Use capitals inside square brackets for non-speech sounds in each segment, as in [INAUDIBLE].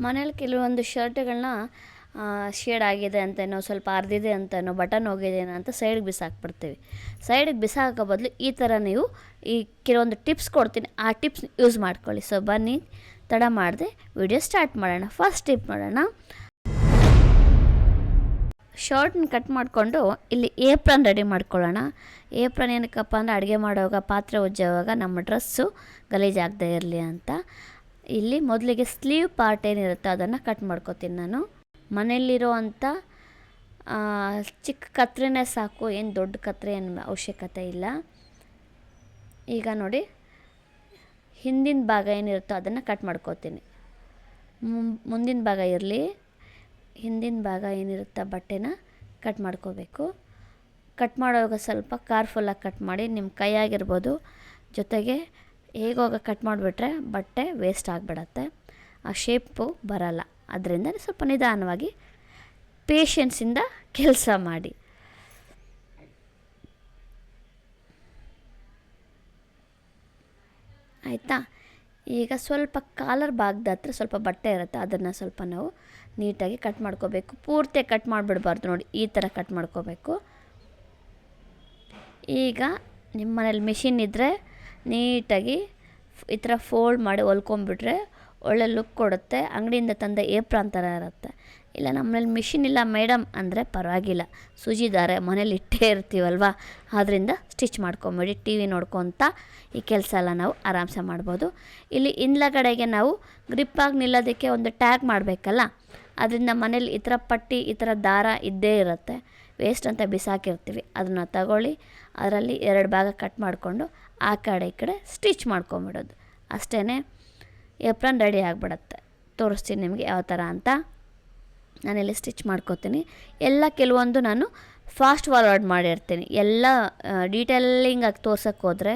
ಮನೇಲಿ ಕೆಲವೊಂದು ಶರ್ಟ್ಗಳನ್ನ ಶೇಡ್ ಆಗಿದೆ ಅಂತನೋ, ಸ್ವಲ್ಪ ಹರಿದಿದೆ ಅಂತನೋ, ಬಟನ್ ಹೋಗಿದೆ ಅಂತ ಸೈಡ್ಗೆ ಬಿಸಾಕ್ಬಿಡ್ತೀವಿ. ಸೈಡಿಗೆ ಬಿಸಾಕೋ ಬದಲು ಈ ಥರ ನೀವು ಈ ಕೆಲವೊಂದು ಟಿಪ್ಸ್ ಕೊಡ್ತೀನಿ. ಆ ಟಿಪ್ಸ್ ಯೂಸ್ ಮಾಡ್ಕೊಳ್ಳಿ. ಸೊ, ಬನ್ನಿ, ತಡ ಮಾಡದೆ ವಿಡಿಯೋ ಸ್ಟಾರ್ಟ್ ಮಾಡೋಣ. ಫಸ್ಟ್ ಟಿಪ್ ಮಾಡೋಣ ಶರ್ಟ್ನ ಕಟ್ ಮಾಡಿಕೊಂಡು ಇಲ್ಲಿ ಏಪ್ರನ್ ರೆಡಿ ಮಾಡ್ಕೊಳ್ಳೋಣ. ಏಪ್ರನ್ ಏನಕ್ಕಪ್ಪ ಅಂದರೆ ಅಡುಗೆ ಮಾಡುವಾಗ, ಪಾತ್ರೆ ಉಜ್ಜೋವಾಗ ನಮ್ಮ ಡ್ರೆಸ್ಸು ಗಲೀಜಾಗದೇ ಇರಲಿ ಅಂತ. ಇಲ್ಲಿ ಮೊದಲಿಗೆ ಸ್ಲೀವ್ ಪಾರ್ಟ್ ಏನಿರುತ್ತೆ ಅದನ್ನು ಕಟ್ ಮಾಡ್ಕೊತೀನಿ ನಾನು. ಮನೆಯಲ್ಲಿರೋ ಅಂಥ ಚಿಕ್ಕ ಕತ್ರಿನೇ ಸಾಕು, ಏನು ದೊಡ್ಡ ಕತ್ರೆ ಏನು ಅವಶ್ಯಕತೆ ಇಲ್ಲ. ಈಗ ನೋಡಿ, ಹಿಂದಿನ ಭಾಗ ಏನಿರುತ್ತೋ ಅದನ್ನು ಕಟ್ ಮಾಡ್ಕೋತೀನಿ. ಮುಂದಿನ ಭಾಗ ಇರಲಿ. ಹಿಂದಿನ ಭಾಗ ಏನಿರುತ್ತೋ ಬಟ್ಟೆನ ಕಟ್ ಮಾಡ್ಕೋಬೇಕು. ಕಟ್ ಮಾಡುವಾಗ ಸ್ವಲ್ಪ ಕಾರ್ಫುಲ್ಲಾಗಿ ಕಟ್ ಮಾಡಿ, ನಿಮ್ಮ ಕೈಯಾಗಿರ್ಬೋದು, ಜೊತೆಗೆ ಹೇಗೋಗ ಕಟ್ ಮಾಡಿಬಿಟ್ರೆ ಬಟ್ಟೆ ವೇಸ್ಟ್ ಆಗಿಬಿಡತ್ತೆ. ಆ ಶೇಪು ಬರಲ್ಲ. ಅದರಿಂದ ಸ್ವಲ್ಪ ನಿಧಾನವಾಗಿ ಪೇಷನ್ಸಿಂದ ಕೆಲಸ ಮಾಡಿ. ಆಯಿತಾ? ಈಗ ಸ್ವಲ್ಪ ಕಾಲರ್ ಭಾಗದ ಹತ್ರ ಸ್ವಲ್ಪ ಬಟ್ಟೆ ಇರುತ್ತೆ, ಅದನ್ನು ಸ್ವಲ್ಪ ನಾವು ನೀಟಾಗಿ ಕಟ್ ಮಾಡ್ಕೋಬೇಕು. ಪೂರ್ತಿ ಕಟ್ ಮಾಡಿಬಿಡ್ಬಾರ್ದು ನೋಡಿ, ಈ ಥರ ಕಟ್ ಮಾಡ್ಕೋಬೇಕು. ಈಗ ನಿಮ್ಮ ಮನೇಲಿ ಮಿಷಿನ್ ಇದ್ದರೆ ನೀಟಾಗಿ ಈ ಥರ ಫೋಲ್ಡ್ ಮಾಡಿ ಹೊಲ್ಕೊಂಬಿಟ್ರೆ ಒಳ್ಳೆ ಲುಕ್ ಕೊಡುತ್ತೆ. ಅಂಗಡಿಯಿಂದ ತಂದ ಏಪ್ರಾನ್ ಥರ ಇರುತ್ತೆ. ಇಲ್ಲ ನಮ್ಮಲ್ಲಿ ಮಿಷಿನ್ ಇಲ್ಲ ಮೇಡಮ್ ಅಂದರೆ ಪರವಾಗಿಲ್ಲ. ಸುಜಿದಾರೆ ದಾರ ಮನೇಲಿ ಇಟ್ಟೇ ಇರ್ತೀವಲ್ವ? ಆದ್ದರಿಂದ ಸ್ಟಿಚ್ ಮಾಡ್ಕೊಂಬೇಡಿ ಟಿ ವಿ ನೋಡ್ಕೊತ ಈ ಕೆಲಸ ಎಲ್ಲ ನಾವು ಆರಾಮ್ಸೆ ಮಾಡ್ಬೋದು. ಇಲ್ಲಿ ಹಿಂದ್ಲಗಡೆಗೆ ನಾವು ಗ್ರಿಪ್ಪಾಗಿ ನಿಲ್ಲೋದಕ್ಕೆ ಒಂದು ಟ್ಯಾಗ್ ಮಾಡಬೇಕಲ್ಲ? ಅದರಿಂದ ಮನೇಲಿ ಈ ಥರ ಪಟ್ಟಿ, ಈ ಥರ ದಾರ ಇದ್ದೇ ಇರುತ್ತೆ. ವೇಸ್ಟ್ ಅಂತ ಬಿಸಾಕಿರ್ತೀವಿ. ಅದನ್ನು ತಗೊಳ್ಳಿ. ಅದರಲ್ಲಿ ಎರಡು ಭಾಗ ಕಟ್ ಮಾಡಿಕೊಂಡು ಆ ಕಡೆ ಈ ಕಡೆ ಸ್ಟಿಚ್ ಮಾಡ್ಕೊಂಬಿಡೋದು. ಅಷ್ಟೇ ಎಪ್ರನ್ ರೆಡಿ ಆಗಿಬಿಡತ್ತೆ. ತೋರಿಸ್ತೀನಿ ನಿಮಗೆ ಯಾವ ಥರ ಅಂತ. ನಾನೆಲ್ಲಿ ಸ್ಟಿಚ್ ಮಾಡ್ಕೋತೀನಿ. ಎಲ್ಲ ಕೆಲವೊಂದು ನಾನು ಫಾಸ್ಟ್ ಫಾರ್ವರ್ಡ್ ಮಾಡಿರ್ತೀನಿ. ಎಲ್ಲ ಡೀಟೇಲಿಂಗಾಗಿ ತೋರ್ಸೋಕ್ಕೆ ಹೋದರೆ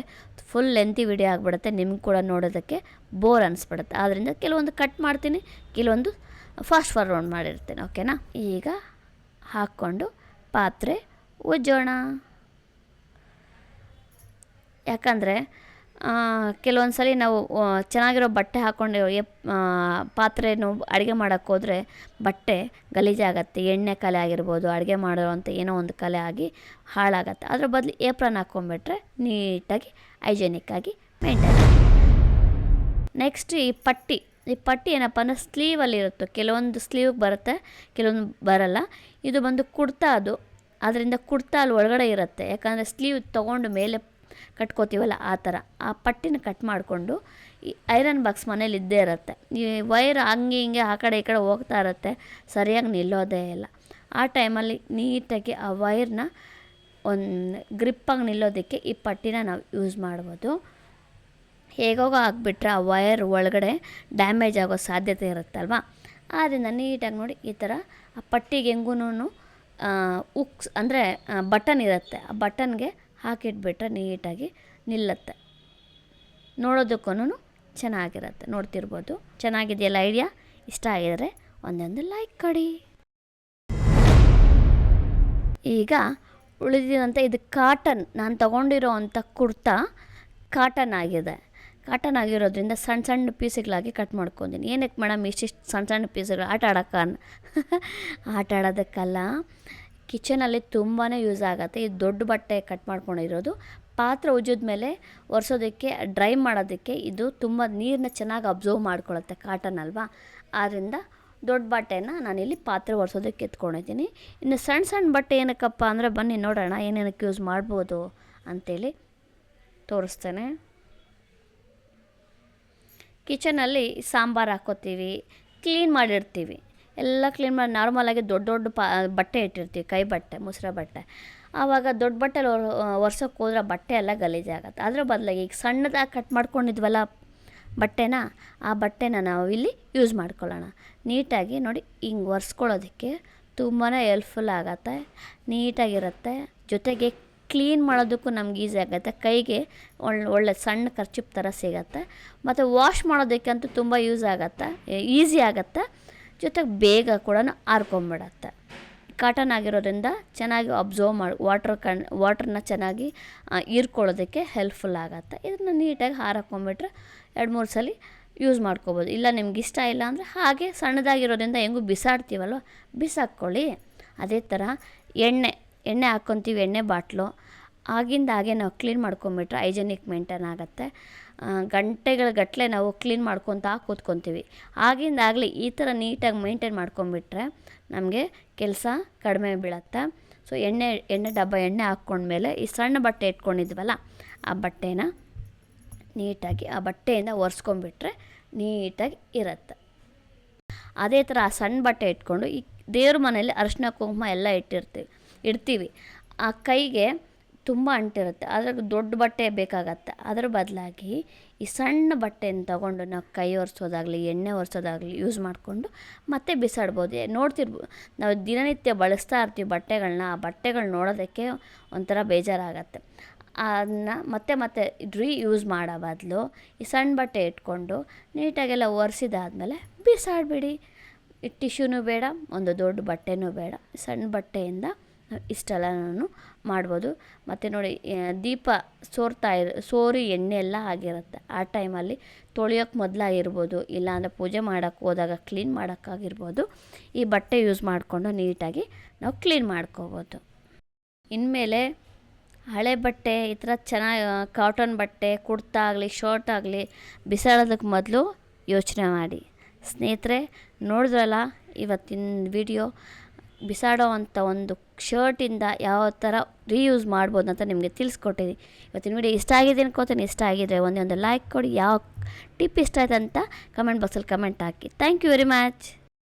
ಫುಲ್ ಲೆಂತಿ ವಿಡಿಯೋ ಆಗಿಬಿಡುತ್ತೆ. ನಿಮ್ಗೆ ಕೂಡ ನೋಡೋದಕ್ಕೆ ಬೋರ್ ಅನಿಸ್ಬಿಡುತ್ತೆ. ಆದ್ದರಿಂದ ಕೆಲವೊಂದು ಕಟ್ ಮಾಡ್ತೀನಿ, ಕೆಲವೊಂದು ಫಾಸ್ಟ್ ಫಾರ್ವರ್ಡ್ ಮಾಡಿರ್ತೀನಿ. ಓಕೆನಾ ಈಗ ಹಾಕ್ಕೊಂಡು ಪಾತ್ರೆ ಉಜ್ಜೋಣ. ಯಾಕಂದರೆ ಕೆಲವೊಂದು ಸಲ ನಾವು ಚೆನ್ನಾಗಿರೋ ಬಟ್ಟೆ ಹಾಕ್ಕೊಂಡು ಪಾತ್ರೆನು ಅಡುಗೆ ಮಾಡೋಕ್ಕೆ ಹೋದರೆ ಬಟ್ಟೆ ಗಲೀಜಾಗತ್ತೆ ಎಣ್ಣೆ ಕಲೆ ಆಗಿರ್ಬೋದು, ಅಡುಗೆ ಮಾಡೋವಂಥ ಏನೋ ಒಂದು ಕಲೆ ಆಗಿ ಹಾಳಾಗತ್ತೆ. ಅದ್ರ ಬದಲು ಏಪ್ರನ್ ಹಾಕ್ಕೊಂಡ್ಬಿಟ್ರೆ ನೀಟಾಗಿ ಹೈಜೆನಿಕ್ಕಾಗಿ ಮೇಂಟೈನ್ ನೆಕ್ಸ್ಟ್ ಈ ಪಟ್ಟಿ. ಈ ಪಟ್ಟಿ ಏನಪ್ಪ ಅಂದರೆ ಸ್ಲೀವಲ್ಲಿ ಇರುತ್ತೆ. ಕೆಲವೊಂದು ಸ್ಲೀವ್ ಬರುತ್ತೆ, ಕೆಲವೊಂದು ಬರಲ್ಲ. ಇದು ಬಂದು ಕುಡ್ತಾ ಅದು. ಅದರಿಂದ ಕುಡ್ತಾ ಅಲ್ಲಿ ಒಳಗಡೆ ಇರುತ್ತೆ. ಯಾಕಂದರೆ ಸ್ಲೀವ್ ತೊಗೊಂಡು ಮೇಲೆ ಕಟ್ಕೋತೀವಲ್ಲ ಆ ಥರ. ಆ ಪಟ್ಟಿನ ಕಟ್ ಮಾಡಿಕೊಂಡು ಈ ಐರನ್ ಬಾಕ್ಸ್ ಮನೇಲಿ ಇದ್ದೇ ಇರುತ್ತೆ. ಈ ವೈರ್ ಹಂಗೆ ಹಿಂಗೆ ಆ ಕಡೆ ಈ ಕಡೆ ಹೋಗ್ತಾ ಇರುತ್ತೆ, ಸರಿಯಾಗಿ ನಿಲ್ಲೋದೇ ಇಲ್ಲ. ಆ ಟೈಮಲ್ಲಿ ನೀಟಾಗಿ ಆ ವೈರ್ನ ಒಂದು ಗ್ರಿಪ್ಪಾಗಿ ನಿಲ್ಲೋದಕ್ಕೆ ಈ ಪಟ್ಟಿನ ನಾವು ಯೂಸ್ ಮಾಡ್ಬೋದು. ಹೇಗೋಗೋ ಹಾಕ್ಬಿಟ್ರೆ ಆ ವೈರ್ ಒಳಗಡೆ ಡ್ಯಾಮೇಜ್ ಆಗೋ ಸಾಧ್ಯತೆ ಇರುತ್ತಲ್ವ? ಆದ್ದರಿಂದ ನೀಟಾಗಿ ನೋಡಿ ಈ ಥರ ಆ ಪಟ್ಟಿಗೆ ಹೆಂಗೂ ಉಕ್ಸ್, ಅಂದರೆ ಬಟನ್ ಇರುತ್ತೆ. ಆ ಬಟನ್ಗೆ ಹಾಕಿಟ್ಬಿಟ್ರೆ ನೀಟಾಗಿ ನಿಲ್ಲುತ್ತೆ. ನೋಡೋದಕ್ಕೂ ಚೆನ್ನಾಗಿರುತ್ತೆ. ನೋಡ್ತಿರ್ಬೋದು. ಚೆನ್ನಾಗಿದೆಯಲ್ಲ ಐಡಿಯಾ? ಇಷ್ಟ ಆಗಿದರೆ ಒಂದೊಂದು ಲೈಕ್ ಕೊಡಿ. ಈಗ ಉಳಿದಿದಂಥ ಇದು ಕಾಟನ್. ನಾನು ತಗೊಂಡಿರೋ ಅಂಥ ಕುರ್ತಾ ಕಾಟನ್ ಆಗಿದೆ. ಕಾಟನ್ ಆಗಿರೋದ್ರಿಂದ ಸಣ್ಣ ಸಣ್ಣ ಪೀಸ್ಗಳಾಗಿ ಕಟ್ ಮಾಡ್ಕೊಂಡಿನಿ ಏನಕ್ಕೆ ಮೇಡಮ್ ಇಷ್ಟಿಷ್ಟು ಸಣ್ಣ ಸಣ್ಣ ಪೀಸ್ಗಳು? ಆಟ ಆಡೋಕ್ಕ [LAUGHS] ಆಟ ಆಡೋದಕ್ಕಲ್ಲ. ಕಿಚನಲ್ಲಿ ತುಂಬಾ ಯೂಸ್ ಆಗುತ್ತೆ. ಇದು ದೊಡ್ಡ ಬಟ್ಟೆ ಕಟ್ ಮಾಡ್ಕೊಂಡಿರೋದು. ಪಾತ್ರೆ ಉಜ್ಜಿದ ಮೇಲೆ ಒರೆಸೋದಕ್ಕೆ, ಡ್ರೈ ಮಾಡೋದಕ್ಕೆ ಇದು ತುಂಬ ನೀರನ್ನ ಚೆನ್ನಾಗಿ ಅಬ್ಸರ್ವ್ ಮಾಡ್ಕೊಳ್ಳುತ್ತೆ ಕಾಟನ್ ಅಲ್ವಾ? ಆದ್ದರಿಂದ ದೊಡ್ಡ ಬಟ್ಟೆನ ನಾನಿಲ್ಲಿ ಪಾತ್ರೆ ಒರೆಸೋದಕ್ಕೆ ಎತ್ಕೊಂಡಿದ್ದೀನಿ. ಇನ್ನು ಸಣ್ಣ ಸಣ್ಣ ಬಟ್ಟೆ ಏನಕ್ಕಪ್ಪ ಅಂದರೆ ಬನ್ನಿ ನೋಡೋಣ, ಏನೇನಕ್ಕೆ ಯೂಸ್ ಮಾಡ್ಬೋದು ಅಂಥೇಳಿ ತೋರಿಸ್ತೇನೆ. ಕಿಚನಲ್ಲಿ ಸಾಂಬಾರು ಹಾಕೋತೀವಿ ಕ್ಲೀನ್ ಮಾಡಿರ್ತೀವಿ. ಎಲ್ಲ ಕ್ಲೀನ್ ಮಾಡಿ ನಾರ್ಮಲಾಗಿ ದೊಡ್ಡ ದೊಡ್ಡ ಪಾ, ಬಟ್ಟೆ ಇಟ್ಟಿರ್ತೀವಿ, ಕೈ ಬಟ್ಟೆ, ಮುಸ್ರೆ ಬಟ್ಟೆ. ಆವಾಗ ದೊಡ್ಡ ಬಟ್ಟೆಲಿ ಒರ್ಸೋಕೆ ಹೋದ್ರೆ ಬಟ್ಟೆ ಎಲ್ಲ ಗಲೀಜಾಗತ್ತೆ ಅದರ ಬದಲಾಗಿ ಈಗ ಸಣ್ಣದಾಗಿ ಕಟ್ ಮಾಡ್ಕೊಂಡಿದ್ವಲ್ಲ ಬಟ್ಟೆನ, ಆ ಬಟ್ಟೆನ ನಾವು ಇಲ್ಲಿ ಯೂಸ್ ಮಾಡ್ಕೊಳ್ಳೋಣ. ನೀಟಾಗಿ ನೋಡಿ ಹಿಂಗೆ ಒರೆಸ್ಕೊಳ್ಳೋದಕ್ಕೆ ತುಂಬಾ ಹೆಲ್ಪ್ಫುಲ್ ಆಗುತ್ತೆ, ನೀಟಾಗಿರುತ್ತೆ. ಜೊತೆಗೆ ಕ್ಲೀನ್ ಮಾಡೋದಕ್ಕೂ ನಮ್ಗೆ ಈಸಿ ಆಗುತ್ತೆ. ಕೈಗೆ ಒಳ್ಳೆ ಒಳ್ಳೆ ಸಣ್ಣ ಖರ್ಚಿಪ್ ಥರ ಸಿಗತ್ತೆ. ಮತ್ತು ವಾಶ್ ಮಾಡೋದಕ್ಕಂತೂ ತುಂಬ ಯೂಸ್ ಆಗುತ್ತೆ ಈಸಿ ಆಗುತ್ತೆ. ಜೊತೆಗೆ ಬೇಗ ಕೂಡ ಆರ್ಕೊಂಬಿಡತ್ತೆ. ಕಾಟನ್ ಆಗಿರೋದ್ರಿಂದ ಚೆನ್ನಾಗಿ ಅಬ್ಸರ್ವ್ ಮಾಡಿ, ವಾಟ್ರ್ ಕಣ್ ವಾಟ್ರನ್ನ ಚೆನ್ನಾಗಿ ಇರ್ಕೊಳ್ಳೋದಕ್ಕೆ ಹೆಲ್ಪ್ಫುಲ್ ಆಗುತ್ತೆ. ಇದನ್ನು ನೀಟಾಗಿ ಹಾರಾಕೊಂಬಿಟ್ರೆ ಎರಡು ಮೂರು ಸಲ ಯೂಸ್ ಮಾಡ್ಕೋಬೋದು. ಇಲ್ಲ ನಿಮ್ಗೆ ಇಷ್ಟ ಇಲ್ಲ ಅಂದರೆ ಹಾಗೆ ಸಣ್ಣದಾಗಿರೋದ್ರಿಂದ ಹೆಂಗೂ ಬಿಸಾಡ್ತೀವಲ್ವ, ಬಿಸಾಕ್ಕೊಳ್ಳಿ. ಅದೇ ಥರ ಎಣ್ಣೆ ಎಣ್ಣೆ ಹಾಕ್ಕೊತೀವಿ ಎಣ್ಣೆ ಬಾಟ್ಲು. ಆಗಿಂದ ಹಾಗೆ ನಾವು ಕ್ಲೀನ್ ಮಾಡ್ಕೊಂಬಿಟ್ರೆ ಹೈಜೆನಿಕ್ ಮೇಂಟೈನ್ ಆಗುತ್ತೆ. ಗಂಟೆಗಳ ಗಟ್ಟಲೆ ನಾವು ಕ್ಲೀನ್ ಮಾಡ್ಕೊತಾ ಕೂತ್ಕೊತೀವಿ. ಆಗಿಂದ ಈ ಥರ ನೀಟಾಗಿ ಮೇಂಟೈನ್ ಮಾಡ್ಕೊಂಬಿಟ್ರೆ ನಮಗೆ ಕೆಲಸ ಕಡಿಮೆ ಬೀಳತ್ತೆ. ಸೊ, ಎಣ್ಣೆ ಎಣ್ಣೆ ಡಬ್ಬ ಎಣ್ಣೆ ಹಾಕ್ಕೊಂಡ್ಮೇಲೆ ಈ ಸಣ್ಣ ಬಟ್ಟೆ ಇಟ್ಕೊಂಡಿದ್ವಲ್ಲ, ಆ ಬಟ್ಟೆನ ನೀಟಾಗಿ, ಆ ಬಟ್ಟೆಯಿಂದ ಒರೆಸ್ಕೊಂಬಿಟ್ರೆ ನೀಟಾಗಿ ಇರುತ್ತೆ. ಅದೇ ಥರ ಆ ಸಣ್ಣ ಬಟ್ಟೆ ಇಟ್ಕೊಂಡು ಈ ದೇವ್ರ ಮನೆಯಲ್ಲಿ ಅರಿಶಿನ ಕುಂಕುಮ ಎಲ್ಲ ಇಟ್ಟಿರ್ತೀವಿ, ಇಡ್ತೀವಿ. ಆ ಕೈಗೆ ತುಂಬ ಅಂಟಿರುತ್ತೆ. ಅದ್ರಾಗ ದೊಡ್ಡ ಬಟ್ಟೆ ಬೇಕಾಗತ್ತೆ. ಅದರ ಬದಲಾಗಿ ಈ ಸಣ್ಣ ಬಟ್ಟೆನ ತಗೊಂಡು ನಾವು ಕೈ ಒರೆಸೋದಾಗಲಿ, ಎಣ್ಣೆ ಒರೆಸೋದಾಗಲಿ ಯೂಸ್ ಮಾಡಿಕೊಂಡು ಮತ್ತೆ ಬಿಸಾಡ್ಬೋದು. ನೋಡ್ತಿರ್ಬೋದು ನಾವು ದಿನನಿತ್ಯ ಬಳಸ್ತಾ ಇರ್ತೀವಿ ಬಟ್ಟೆಗಳನ್ನ ಆ ಬಟ್ಟೆಗಳು ನೋಡೋದಕ್ಕೆ ಒಂಥರ ಬೇಜಾರಾಗತ್ತೆ. ಅದನ್ನ ಮತ್ತೆ ಮತ್ತೆ ರೀ ಯೂಸ್ ಮಾಡೋ ಬದಲು ಈ ಸಣ್ಣ ಬಟ್ಟೆ ಇಟ್ಕೊಂಡು ನೀಟಾಗೆಲ್ಲ ಒರೆಸಿದಾದ್ಮೇಲೆ ಬಿಸಾಡ್ಬಿಡಿ. ಈ ಟಿಶ್ಯೂನು ಬೇಡ, ಒಂದು ದೊಡ್ಡ ಬಟ್ಟೆನೂ ಬೇಡ. ಸಣ್ಣ ಬಟ್ಟೆಯಿಂದ ಇಷ್ಟೆಲ್ಲ ಇಷ್ಟೆಲ್ಲನೂ ಮಾಡ್ಬೋದು. ಮತ್ತು ನೋಡಿ ದೀಪ ಸೋರ್ತಾ ಇರ, ಸೋರಿ ಎಣ್ಣೆ ಎಲ್ಲ ಆಗಿರುತ್ತೆ. ಆ ಟೈಮಲ್ಲಿ ತೊಳೆಯೋಕ್ಕೆ ಮೊದಲಾಗಿರ್ಬೋದು ಇಲ್ಲಾಂದರೆ ಪೂಜೆ ಮಾಡೋಕ್ಕೆ ಹೋದಾಗ ಕ್ಲೀನ್ ಮಾಡೋಕ್ಕಾಗಿರ್ಬೋದು ಈ ಬಟ್ಟೆ ಯೂಸ್ ಮಾಡಿಕೊಂಡು ನೀಟಾಗಿ ನಾವು ಕ್ಲೀನ್ ಮಾಡ್ಕೋಬೋದು. ಇನ್ಮೇಲೆ ಹಳೆ ಬಟ್ಟೆ, ಈ ಥರ ಚೆನ್ನಾಗಿ ಕಾಟನ್ ಬಟ್ಟೆ, ಕುರ್ತಾ ಆಗಲಿ, ಶರ್ಟ್ ಆಗಲಿ ಬಿಸಾಡೋದಕ್ಕೆ ಮೊದಲು ಯೋಚನೆ ಮಾಡಿ. ಸ್ನೇಹಿತರೆ, ನೋಡಿದ್ರಲ್ಲ ಇವತ್ತಿನ ವಿಡಿಯೋ ಬಿಸಾಡೋ ಅಂಥ ಒಂದು ಶರ್ಟಿಂದ ಯಾವ ಥರ ರೀಯೂಸ್ ಮಾಡ್ಬೋದು ಅಂತ ನಿಮಗೆ ತಿಳಿಸ್ಕೊಟ್ಟಿದ್ದೀನಿ. ಇವತ್ತಿನ ವಿಡಿಯೋ ಇಷ್ಟ ಆಗಿದೆ ಅನ್ಕೋತೀನಿ. ಇಷ್ಟ ಆಗಿದ್ರೆ ಒಂದೇ ಒಂದು ಲೈಕ್ ಕೊಡಿ. ಯಾವ ಟಿಪ್ ಇಷ್ಟ ಆಯ್ತು ಅಂತ ಕಮೆಂಟ್ ಬಾಕ್ಸಲ್ಲಿ comment hockey. Thank you very much